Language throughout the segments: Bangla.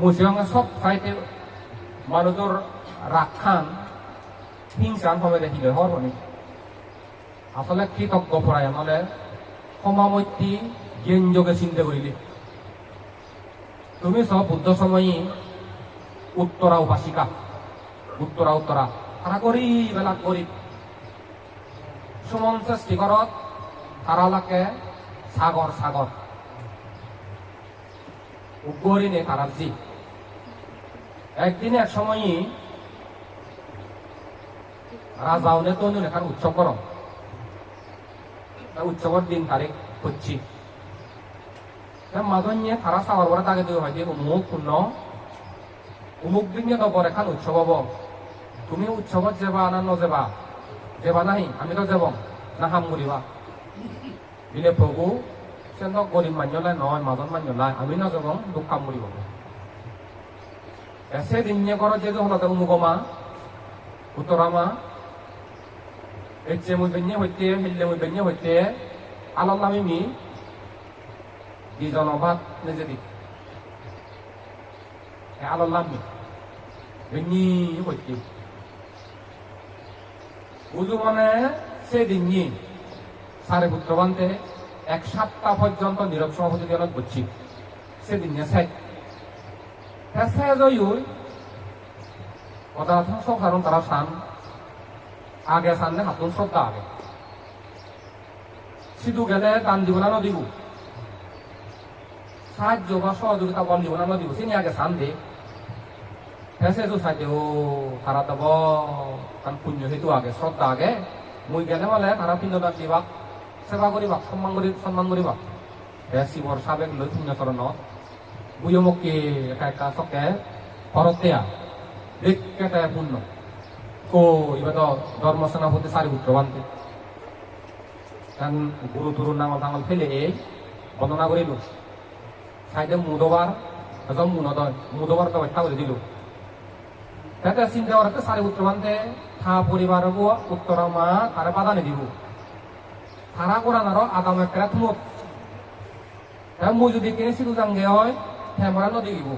মুসিংহে সব সাইতে মানুষের রাখান হিংসান ভাবে দেখিলে হরনি আসলে কৃতজ্ঞ পড়ায় মানে সমামৈত্ৰী জ্ঞান যোগে চিন্তা কৰিলে তুমি সব বুদ্ধ সময়ী উত্তরা উপাসিকা, উত্তরা উত্তরা, তারা করি বেলা করি সুমন সৃষ্টিকরত তারা লাগে সাগর সাগর। উগরিনে তারার জি একদিন এক সময়ই রাজাওনে তো এখান উৎসব করম উৎসবের দিন তারিখ হচ্ছি। মাজন নিয়ে তারা সাগর বড় তাকে দিয়ে হয় যে অমুক পূর্ণ, অমুক দিন নিয়ে নবর এখান উৎসব হব। তুমি উৎসবত যাবা না নযাবা? যাবা নাহি, আমি তো যাব। না হাম করিবা দিলে প্রভু সিহঁতক গৰীব মানুহলে নহয় মাজত মানুহলে আমি নাযাওঁ দুখ কাম কৰিব এসে দিনে ঘৰত যে হলতে উমুগমা উত্তৰামা এচে মই বেন্যে সৈতে হেল্লে মই বেন্যে সৈতে আলাল্লামি মি দি জনভাত নিজে দি আলাল্লামি বেন্যি সৈতে উজু মানে সে দিন্যি সারে পুত্রবান্তে এক সপ্তাহ পর্যন্ত নীরব সভাপতি জনক বুঝছি। সেদিন কারণ তারা সান। আগে সামনে হাতুন শ্রদ্ধা আগে। সিধু গেলে দান দিব না নদিব সাহায্য বা সহযোগিতা বল দিব না নদিব সিনি আগে সান দে। তারা দেব তার পুণ্য হেতু আগে, শ্রদ্ধা আগে। মুই গেলে মানে তারা পিণ্ডদান দিবা। সেবা কৰিবাক সম্মান করি সম্মান কৰিবাক হে শিৱৰ সাবেক লৈ শূন্যচৰণত বুয়মকে একা একা চকে ভৰতীয়া একেটাই পূৰ্ণ কো ইবাদ ধৰ্ম সেনাপতি চাৰি পুত্ৰ বান্ধে কাৰণ গুৰু তুৰু নাঙল টাঙল ফেলে এই বৰ্ণনা করিল সাইডে মুদবার এজন মুনদয় মুদবাৰ ব্যাখ্যা করে দিল। তাতে চিন্তা করতে চাৰি পুত্র বান্ধে থা পরিবার উত্তৰ মা তাৰে বাধা নিদিব তারা করান আরও আগাম একটা থুমত মুই যদি কিনে সিধু জাঙ্গে হয় নদী দিব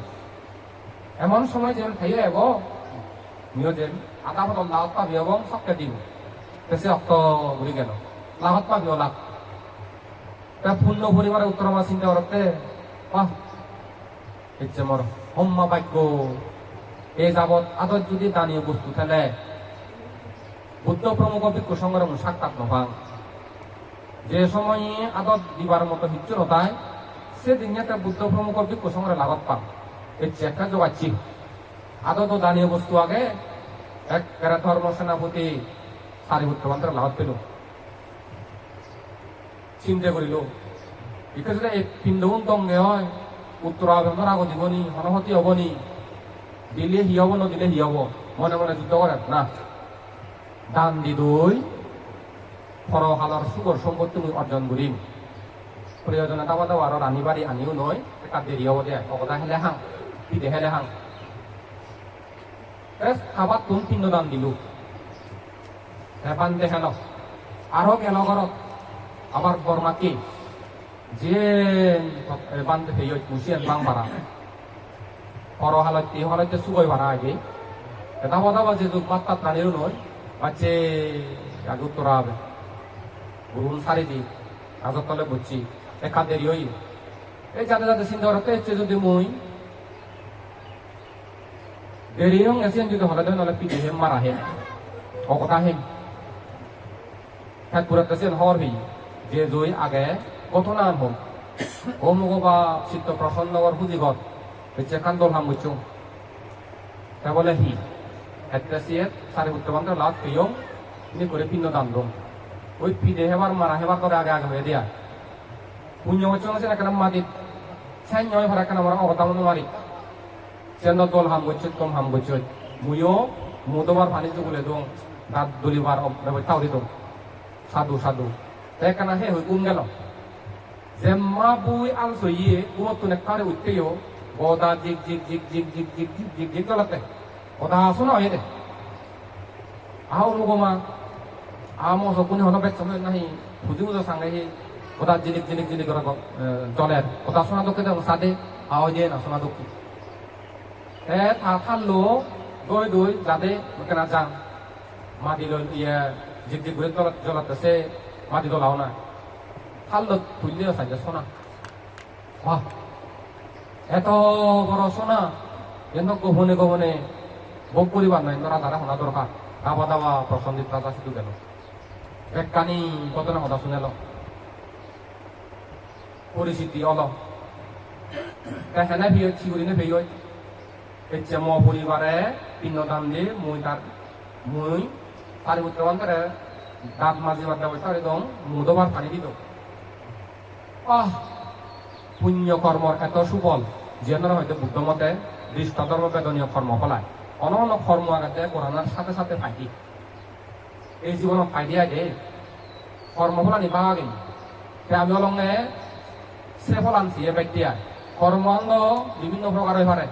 এমন সময় যেন খাইয়ে এব নিও যেন বদল লাহত পাবি এবং সবকে দিব বেশি অক্ত ঘুরি গেল লাহত পাবি লাভ তা পূর্ণ পরিবারে উত্তর মা চিন্তা করতে বাহ। ইচ্ছে মর হম্মা বাক্য এই যাবৎ আদর যদি দানীয় বস্তু খেলে বুদ্ধ প্রমুখ ভিক্ষু সংগ্রাম সাক্ষাৎ নভাং যে সময় আদত দিবার মতো হিচ্ছু নতায় সেদিন বুদ্ধ প্রমুখ ভিক্ষু সংগ্রাম লাগত পাম। এই একটা জোগাচ্ছি আদত দানীয় বস্তু আগে এক এরা ধর্ম সেনাপতি সারিপুত্র মন্ত্র লাভ পেল। চিন্তা করিল বিকজ এই পিণ্ডবন হয় উত্তর আবেদন আগ দিবনি হনহতি হবনি, দিলে হি হব, নদিলে হি হব, মনে মনে যুদ্ধ করে না। দান দি দই ফরহালার সুগর সম্পত্তি মুই অর্জন করিম প্রয়োজনে দাবা দাবা আর রানী বাড়ি আনিও নয় একা দেরি হব দে অকদা হেলে হাং পিঠে হেলে হাং। খাবার তুম পিণ্ডদান দিলো? হেপান দেখে ন আরও গেল ঘরত আবার বর্মাকে যে বান হেই মুসিয়ান বাং ভাড়া। পর হালতে হালতে সুগই ভাড়া আগে, এটা বদা বাজে যুগ বাত্তা প্রাণীও নয় বাচ্চে আগে উত্তরা হবে গুরুন সারি দি কাজর তলে বুঝছি। একা দেরি হই এই যাতে যাতে চিন্তা করতে হচ্ছে যদি মুই। দেরি হং এসিয়ান যদি হলে নহলে পিঠে হেম মারা হেম। অকতা হেম। পুরা তেসিয়ান হর হই। যে জই আগে কত নাম হম। ও মুগবা চিত্ত প্রসন্ন খুঁজি ঘর হচ্ছে কান্দল হাম বুঝছ। তা বলে হি। একটা সিয়ের সারি উত্তরবন্ধ লাভ পেয়ম ইনি করে পিণ্ড দান দম। ওই পিঠে হেবার মারা হেবার করে আগে আগে হয়ে দেয়া পুণ্য হচ্ছে না সেটা কেন মাদি সাইন নয় ভরা কেন আমরা অবতাম মারি সেন দল হাম গচ্ছত কম হাম গচ্ছত মুয়ো মুদবার পানি চুগুলে দং দাঁত দলিবার তাওরি দং সাধু সাধু তাই কেন হে হই উম গেল যে মা বুই আল সইয়ে উমত তুনে কারে উঠতেও গদা জিগ জিগ জিগ জিগ জিগ জিগ জিগ জিগ জিগ চলাতে গদা আসো না হয়ে দে মুগমা আমসও কোনে হনবে চলে সময় নাহি খুঁজি বুঝো সাঙ্গে হি ওটা জিনিক জিনিক জিনিক করা চলে ওটা শোনা দক্ষে দেখো সাদে আও দিয়ে না শোনা দক্ষি এ থা থা লো দই দই যাদে কেনা যান মাটি লৈ ইয়ে জিক জিক ঘুরে তলাত জলাত আছে মাটি লাও না থাললো ফুললেও সাইজে শোনা বাহ এত বড় সোনা এত গোপনে গোপনে বক করিবার নাই রাজারা শোনা দরকার দাবা দাবা প্রসন্দীপ রাজা শুধু গেল একখানি ঘটনা কথা শুনেল পরিস্থিতি অল হেনে ভিয় চিগুরিনে ভিয় এতিয়া ম পরিবারে পিণ্ডদান দি মুই তার মুই তার উত্তরান করে দাঁত মাজিবার দেওয়া তার একদম মুদবার পানি দিত আহ! পুণ্য কর্মর এত সুবল যেন হয়তো বুদ্ধ মতে দৃষ্টধর্ম বেদনীয় কর্ম ফলায়। অন অন্য কর্ম আগাতে কোরআনার সাথে সাথে ফাইদি এই জীবনত ফাইদি আগে কর্ম ফলা নিবা আগে তে আমি অলঙ্গে সে ফলানছি এ ব্যক্তিয়া কর্মাঙ্গ বিভিন্ন প্রকার হয়ে পারে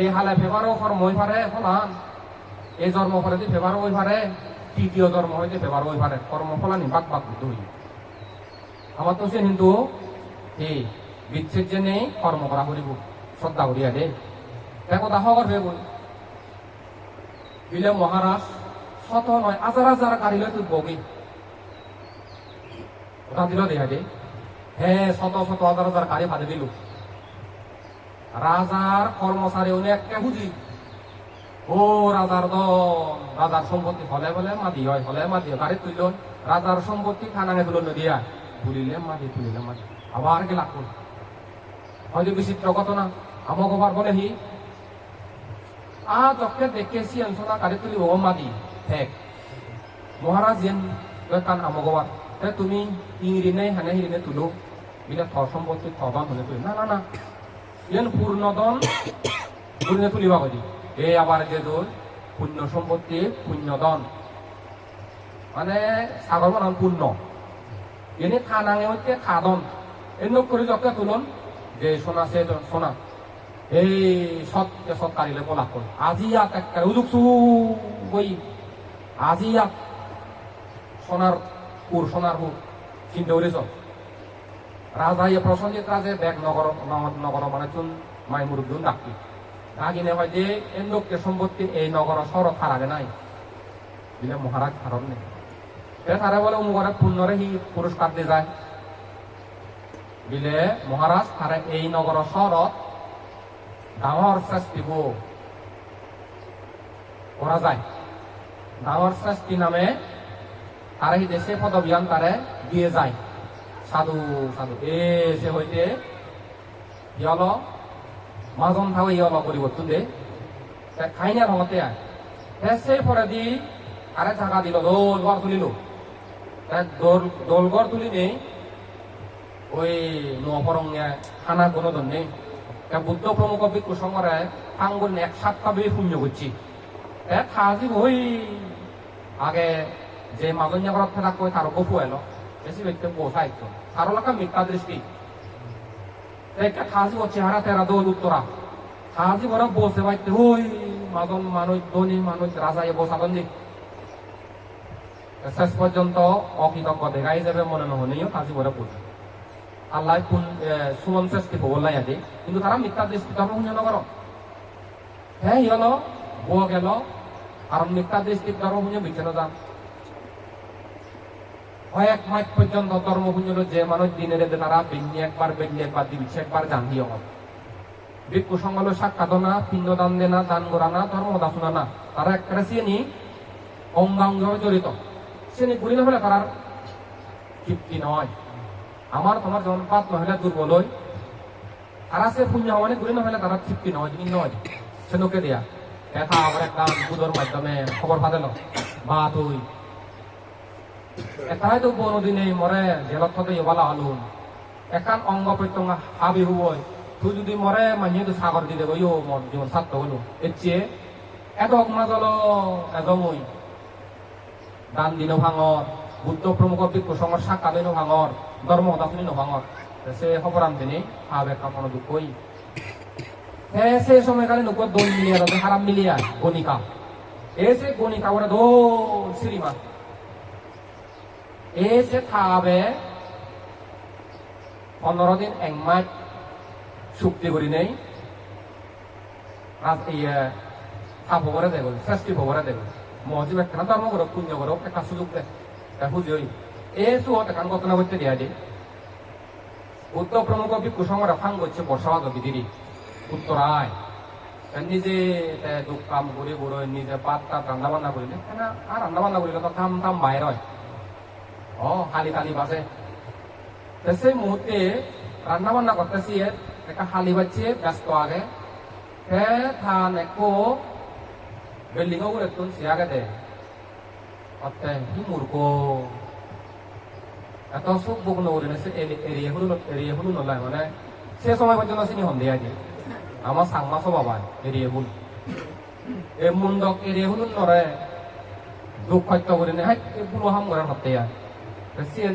এই হালে ফেবারও কর্ম হয়ে পারে ফলান এই জন্ম ফলে দি ফেবারও হয়ে পারে তৃতীয় জন্ম হইতে ফেবারও হয়ে পারে কর্ম ফলানি বাক বাক হই আমার তো কিন্তু এই বিচ্ছেদ যে নেই কর্ম করা করিব শ্রদ্ধা করিয়া দে। দেখো দাহ করবে বই বিলে মহারাজ শত নয় হাজার হাজার গাড়ি লয় তুই বগি। ওটা দিল দেখা দে হ্যাঁ শত শত হাজার হাজার গাড়ি ভাদে দিল। রাজার কর্মচারী উনি একটা বুঝি ও রাজার দন রাজার সম্পত্তি হলে বলে মাদি হয়, হলে মাদি হয়। গাড়ি তুইল রাজার সম্পত্তি খানাঙে তুলো নদিয়া তুলিলে মাদি তুলিলে মাদি আবার গেলা কোন হয়তো বিচিত্র ঘটনা। আমাকে বার বলে হি আ যকে দেখেছি অঞ্চনা গাড়ি তুলি ও মাদি ঠেক মহারাজ যেন কান আমাকে বার তে তুমি ইংরিনে হানে হিরিনে তুলো। বিলে থর সম্পত্তি থবান হলে তুলি। না না না। যেন পূর্ণদন পূর্ণে তুলিবা কদি এই আবার যে তোর পুণ্য সম্পত্তি পুণ্যদন মানে সাগর বানান পুণ্য। এনে খানাঙে হচ্ছে খাদন এর করে যকে তুলন। যে সোনা সে সোনা এই সৎ সৎ কারিলে পলাক কর আজি ইয়াত একটা উজুক বই আজি ইয়াত সোনার পুর সোনার পুর চিন্তা করেছ রাজা ইয়ে প্রসঞ্জিত রাজে ব্যাগ নগর নগর মানে চুন, মাই মুরুদ্দুন ডাকি ডাকিনে হয় যে এই লোককে সম্পত্তি এই নগর সর থারাগে নাই। দিলে মহারাজ খারণ নেই তারা বলে অমুকরে পুণ্যরে হি পুরস্কার দিয়ে যায়। বিলে মহারাজ তারা এই নগর শহরত ডাঙর শাস্তি গো। করা যায়। ডাঙর শাস্তি নামে তারা এই দেশে পদবিয়ান তারে দিয়ে যায় সাধু সাধু এ, সে হইতে ইয়ল, মাজন থাও ইয়ল পরিবর্তন দে। খাইনা রঙতে আয়। সে পরে দি, আরে জাগা দিল, দোল ঘর তুলিল। দোল ঘর তুলি নেই ওই নপরঙ্গে খানা কোনো দন নেই। বুদ্ধ প্রমুখ ভিক্ষু সংঘরে আঙ্গুল এক সাতটা বেয়ে শূন্য করছি। এক খাজি ওই আগে যে মাজনীয়া ঘৰত থাকা কৈ তাৰো বসু এলো বেছি ব্যক্তি বসাই তারও লাগা মিথ্যা দৃষ্টি একটা খাজি ও চেহারা তেরা দোল উত্তরা খাজি বড় বসে বাইতে ওই মাজন মানুষ ধনী মানুষ রাজা এ বসাবেন দি শেষ পর্যন্ত অকৃতজ্ঞ দেখাই যাবে মনে নহনিও কাজী বলে বলছে আল্লাহ কোন সুমন শ্রেষ্ঠী বলাই আদি কিন্তু তারা মিথ্যা দৃষ্টি ধর্ম নগর হ্যাঁ ইহল বউ গেল আর মিথ্যা দৃষ্টি ধর্ম শুনে বিচ্ছেন্ন যান কয়েক মাস পর্যন্ত ধর্ম শুনল যে মানুষ দিনের তারা বেঞ্জি একবার বেঞ্জি একবার দিবিছে একবার জান দিয়ে হল ভিক্ষু সংগল সাক্ষাৎ না, পিণ্ড দান দেনা, দান করা না, ধর্ম দাসনা না। তারা একটা শ্রেণি অঙ্গাঙ্গ জড়িত। শ্রেণি ঘুরি না হলে তার তৃপ্তি নয়। আমার তোমার যেমন পাত মহিলা দুর্বল হয়। তারা সে পুণ্য মানে ঘুরি না হলে তারা তৃপ্তি নয় নয়। সে লোকে দেয়া। এটা আবার একটা বুধর মাধ্যমে খবর পাতেল বা তুই। এটাই তো দিনে মরে, জেলত থাকে ইবালা আলুন একান অঙ্গ প্রত্যঙ্গ হাবি হুবই। তুই যদি মরে মানিয়ে তো সাগর দি দেব ইও মন, জীবন সাত্য হলো। এর এত মাজল এজমই। দান দিন ভাঙর বুদ্ধ প্রমুখ ভিক্ষু সংঘর সাক্ষা দিন ভাঙর ধর্ম দাসনি ভাঙর সে খবর আনতেনি হাবে কামন দুঃখই সে সময়কালে নকুয়া দোল মিলিয়া দাদা হারাম মিলিয়া গণিকা। এসে গণিকা, ওরা দোল শ্রীমান এসে খাবে পনেরো দিন এক মাস চুক্তি করি নেই। রাজ ইয়ে থাপ ভরে দেব শ্রেষ্ঠী ভরে দেব মজিব একটা ধর্ম করো, পুণ্য করো, একটা সুযোগ দে বুঝি ওই এ সুহত এখান ঘটনা করতে দেয়া দে। উত্তর প্রমুখ ভিক্ষু সংগ্রা ফাং করছে বর্ষাবাদ বিদিরি উত্তরায় নিজে দুঃখ কাম করে করে নিজে পাত তাত রান্না বান্না করিলে আর রান্না বান্না করিলে তো কাম টাম বাইর হয়। ও হালি বাজে। তো সেই মুহূর্তে রান্না বান্না করতেছি একটা হালি বাচ্চে ব্যস্ত আগে। থান একো বিল্ডিং করে তুন সিয়াগে দে। অতে হি মূর্খ এত সুখ বুক নগরে সে এরিয়া হলো এরিয়া হলো নলায় মানে। সে সময় পর্যন্ত চিনি সন্ধিয়া দিয়ে। আমার সাংমা সবাবাই এরিয়ে হুল এ মুন্ডক এরিয়ে হুল নরে, দুঃখ হত্যা করে নে হাই পুলো হাম করে হতে সিন,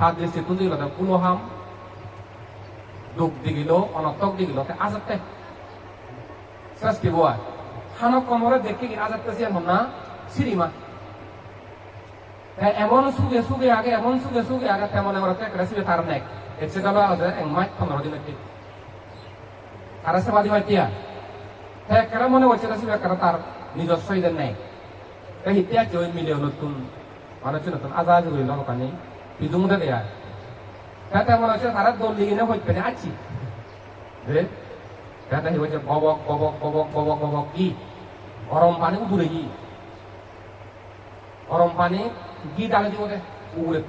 হাত দৃষ্টি তুন দিল পুলো হাম, দুঃখ দিগিল, অনর্থক দিগিল আজাতে সৃষ্টি বয় হানক কমরে দেখি আজাতে সিয়ান হন না সিরিমা এমন সুগে সুগে আগে, এমন সুগে সুগে আগে, তেমন এমন একটা সিবে তার নেক। এর চেয়ে গেল এক মাস পনেরো দিন একটি। তারা সেবাদি মাইতিয়া হ্যাঁ মনে হচ্ছে না সিবে কেন তার নিজস্ব ইদের নেই? তাই হিতিয়া কেউ মিলে নতুন মানে হচ্ছে নতুন আজাদ হইল নকানি পিজুমুদে দেয়া। হ্যাঁ তেমন হচ্ছে তারা দল লিগে না হইতে আছি রে হ্যাঁ হচ্ছে ববক ববক ববক ববক ববক কি? গরম পানি উবুরে কি? গরম পানি গি ডালে দিব দে? উবুরে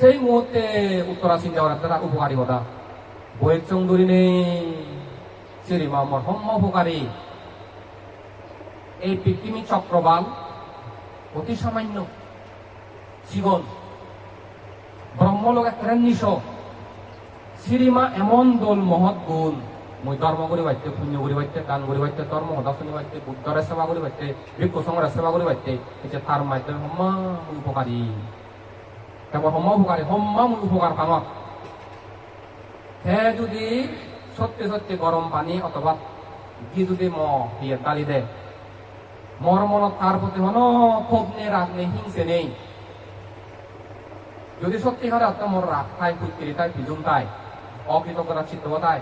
সেই মুহূর্তে উত্তরাসীন যাওয়ার একটা উপকারী কথা বইয়ের চৌধুরী শ্রী মোহাম্মদ হম্ম এই পৃথিবী চক্রবাল অতি সামান্য জীবন। ব্রহ্মলোক একটা শ্রীমা এমন দোল মহৎ গুণ। মই ধর্ম করে বাইতে পুণ্য করে বাইতে দান করে বাইতে ধর্ম সদাসনী বাইতে সেবা করে বাইতে সেবা করে বাইতে হচ্ছে তার মাধ্যমে হম্মা উপকারী। কেবল হম্মা উপকারী হম্মা উপকার হে যদি সত্যি সত্যি গরম পানি অথবা ঘি যদি ম ইয়ে ডালি দে মর মনত তার প্রতি হন ক্ষোভ নেই, রাগ নেই, হিংসে নেই। যদি সত্যি করে অত মোর রাগ তাই কুত্তিরি তাই বিজুম তাই অকৃতজ্ঞতা চিত্ত তাই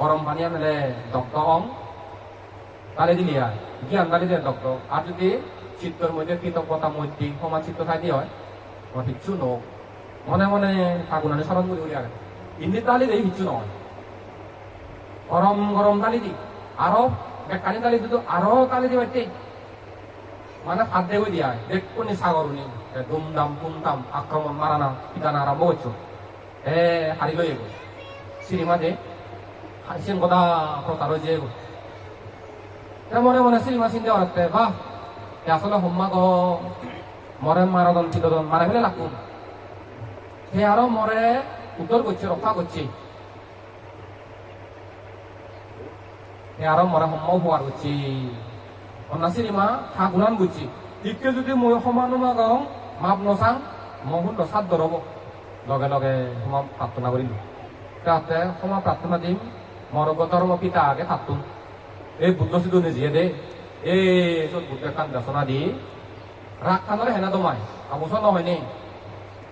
গরম পানি আনলে দগ্ধ অং ডালি দিলি আর, জ্ঞান ডালি দিয়ে দগ্ধ। আর যদি চিত্তর মধ্যে কৃতজ্ঞতা, মৈত্রী, ক্ষমা চিত্ত দিয়ে হয় আমার কিচ্ছু নোক মনে মনে ফাগুনানে স্মরণ করি উড়ি আগে ইন্দির দালি দেই কিচ্ছু নয় গরম গরম দালি দি আরও বেকানি দালি দিত আরও দালি দি বাড়তে মানে হাত দেবে দিয়া দেখুনি সাগরুনি দুমদাম তুমদাম আক্রমণ মারানা পিটানা আরম্ভ করছ এ হারি লই এগো সিনেমা দে হাসিন কথা প্রচার হয়েছে এগো মনে মনে সিনেমা চিন্তা করতে বাহ আসলে হোম্মা গো মরে মারাদন পিদন মারা ফেলে লাগুন সে আরও মরে উত্তর করছে রক্ষা করছে আরও মরে সম্ম উপকার করছে অন্য সিনেমা থা গুণান করছে ইকে যদি মই সমানো মাগাও মাপ নচাং মই শুন চাত ধৰব লগে লগে সমা প্ৰাৰ্থনা কৰিলো তাতে সমা প্ৰাৰ্থনা দিম মোৰ ধৰ্ম পিতা আগে থাকতুন এই বুদ্ধ সিদ্ধু নিজে দে এই বুদ্ধ কান ৰচনা দি ৰাগ কাণৰে হেনা দমাই আবুচ নহয়নে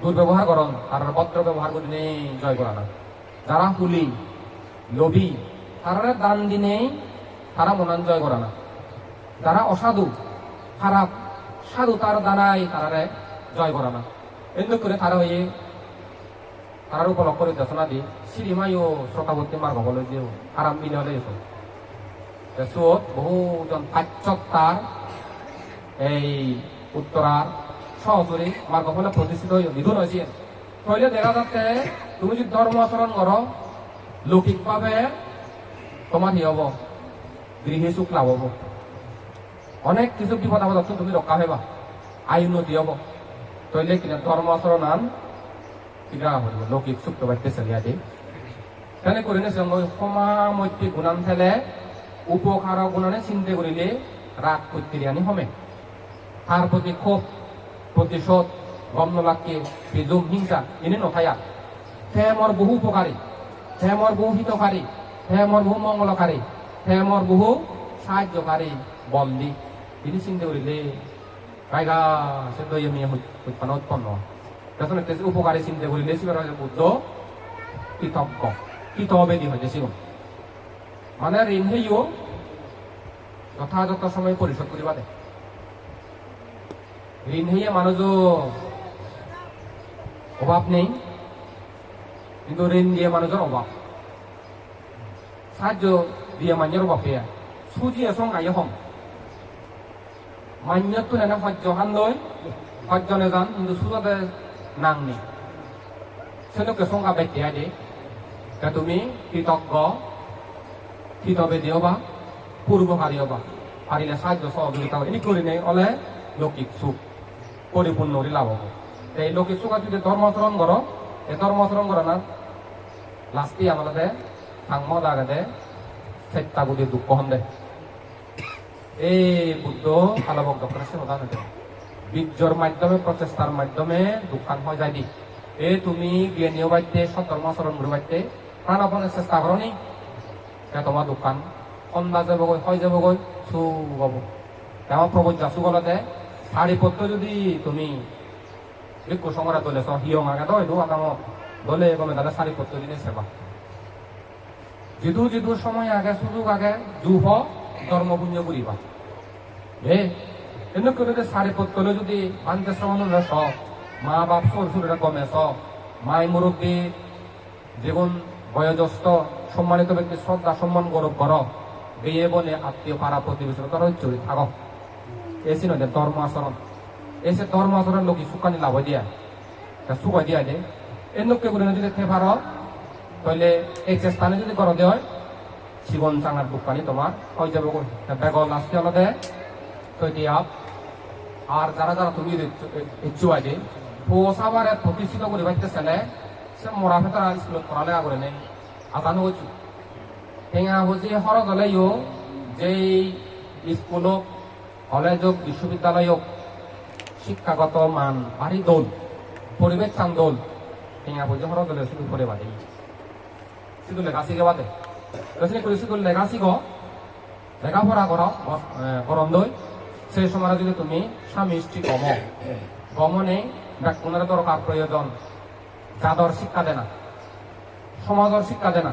দুর্ব্যবহার করন তারা ভদ্র ব্যবহার করে নেই, জয় করা না যারা হুলি, লোভী তারা দান দিনে তারা মনান জয় করা না। যারা অসাধু, খারাপ, সাধু তার দানাই তারা জয় করা না। এমনি করে তারা হয়ে তার উপলক্ষ করে দেশনা দি শ্রীমাইও শ্রোতাবর্তী মার্গ বলে যে আরাম হলে এসো। সুত বহুজন পাচ্যক তার, এই উত্তরার সহজরে মার্গ ফলে প্রতিষ্ঠিত হয়ে নিধন হয়েছে তাহলে দেখা যাচ্ছে তুমি যদি ধর্ম আচরণ করো লৌকিকভাবে তোমার হি হব, গৃহে সুখ লাভ হব। অনেক কিছু বিপদ আপদ তুমি রক্ষা হবা আয় উন্নতি হব। তৈলে কিনা ধর্ম আচরণ আন কিনা হব লৌকিক সুখ বাইতে চলিয়া দে তেনে কৰি নিছে মই সমা মৈত্ৰী গুণান ফেলে উপকাৰ গুণনে চিন্তা কৰিলে ৰাগ কৈত্ৰিয়ানি হমে তাৰ প্ৰতি ক্ষোভ প্ৰতিশোধ গম বিজুম হিংসা এনে নথায়া। তে মোৰ বহু উপকাৰী তে মোৰ বহু হিতকাৰী তে মোৰ বহু মংগলকাৰী তে মোৰ বহু সাহায্যকাৰী বন্দী। তিনি চিন্তা কৰিলে সেদ্ধ আমি উৎপন্ন। তাৰপিছত তেজ উপকাৰী চিন্তা কৰিলে শিৱৰ বুদ্ধ কৃতজ্ঞ। কৃতবেদী হয় শিৱ মানে ঋণ হেইও যথাযথ সময় পরিশোধ করিবা দে। ঋণ হইয়া মানুষ অভাব নেই, কিন্তু ঋণ দিয়ে মানুষের অভাব। সাহায্য দিয়ে মানুষের অভাব পেয়া সুজিয়ে সং আইয়ে হম মান্যত নেনে সহ্য হান লৈ সহ্য নেজান, কিন্তু সুজতে নাংনি সেনোকে সংজ্ঞা ব্যাখ্যা দে। তা তুমি কৃতজ্ঞ কৃতবেদী হবা পূর্বকারী হবা। পাৰিলে সাহায্য সহযোগিতা এনে কৰি নেই অলে লৌকিক সুখ। পৰিপূৰ্ণ কৰি লাভ হ'ব। তে এই লৌকিক সুখত যদি ধৰ্মাচৰণ কৰ, এই ধৰ্মাচৰণ কৰ না লাস্টি আমালতে থাংম দাগাতে চেষ্টা বুদ্ধি দুঃখ হন দে। এই বুদ্ধ আলবক ডক্টর সমাধান হতে বীর্যর মাধ্যমে প্রচেষ্টার মাধ্যমে দোকান হয়ে যায় দি। এ, তুমি জ্ঞানীয় বাড়িতে সধর্মাচরণ করে বাড়িতে প্রাণাপনের চেষ্টা করো নি তোমার দোকান সন্ধ্যা যাবগৈ হয় যাবগৈ চু হব। তেমন প্রভু যাচু শাড়ি পত্র যদি তুমি ভিক্ষু সংগ্রহ তোলে হিয়ং আগে তো এইটো আদাম দলে গমে তাহলে শাড়ি পত্র দিনে সেবা। যিদু যিদু সময় আগে, সুযোগ আগে জুহ ধর্মপুঞ্জ করিবা। হে এনে করে যদি শাড়ি পত্র যদি আনতে শ্রমণ স, মা বাপ সুরেরা গমে স, মাই মুরব্বী যেগুন বয়োজ্যেষ্ঠ সম্মানিত ব্যক্তি শ্রদ্ধা সম্মান গৌরব কর বিয়ে বলে আত্মীয় পাড়া প্রতিবেশী তারা চলি থাক এসি নয় ধর্ম আচরণ এসে ধর্ম আচরণ লোক সুখানি লাভ দিয়া। তা সুখ দিয়া দে। এনুকে করে যদি থে পার তাহলে এই চেষ্টানে যদি কর দেয় জীবন চাঙার দোকানি তোমার হয়ে যাবে বেগ লাস্টে হলো দে। দিয়া আর যারা যারা তুমি ইচ্ছু আছে পোষাবারে প্রতিষ্ঠিত করে বাইতে ছেলে সে মরা ভেতর স্কুলত পড়ালেখা করে নেই। আজানো হচ্ছু হেঙা বুঝি হরজ হলেও যেই স্কুলক কলেজক বিশ্ববিদ্যালয়ক শিক্ষাগত মান ভারী দোল, পরিবেশ চান দোল হেঙা বুঝি হরজ হলে শুরু করে বাদে শুধু লেখা শিখে বাদে রসিনী করে শুধু লেখা শিখ লেখাপড়া কর গরম দই সেই সময় যদি তুমি স্বামী, স্ত্রী গম। গমনে ব্যাকুণের দরকার প্রয়োজন। জাদর শিক্ষা দেনা। সমাজর শিক্ষা দেনা।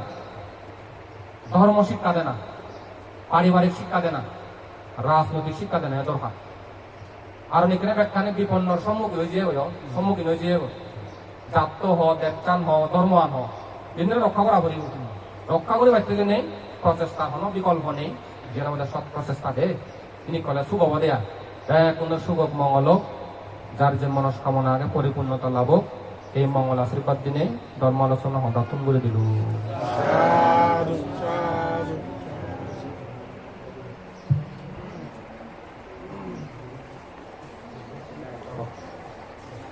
ধর্ম শিক্ষা দেনা। পারিবারিক শিক্ষা দেনা। রাজনৈতিক শিক্ষা দেনা দরকার। আর নিকনে ব্যাখ্যানে বিপন্নর সম্মুখীন হয়ে যেয়ে সম্মুখীন হয়ে যেয়ে জাত হ, দেবচান হ ধর্মান হ এনে রক্ষা করা করি রক্ষা করে বাইতে যে নেই, প্রচেষ্টা কোনো বিকল্প নেই। যেটা আমাদের সৎ প্রচেষ্টা দে। তিনি কলে শুভব দেয়া। কোন শুভ মঙ্গল যার যে মনস্কামনা আগে পরিপূর্ণতা লাভ এই মঙ্গল আশীর্বাদ দিনে ধর্ম আলোচনা হঠাৎ করে দিল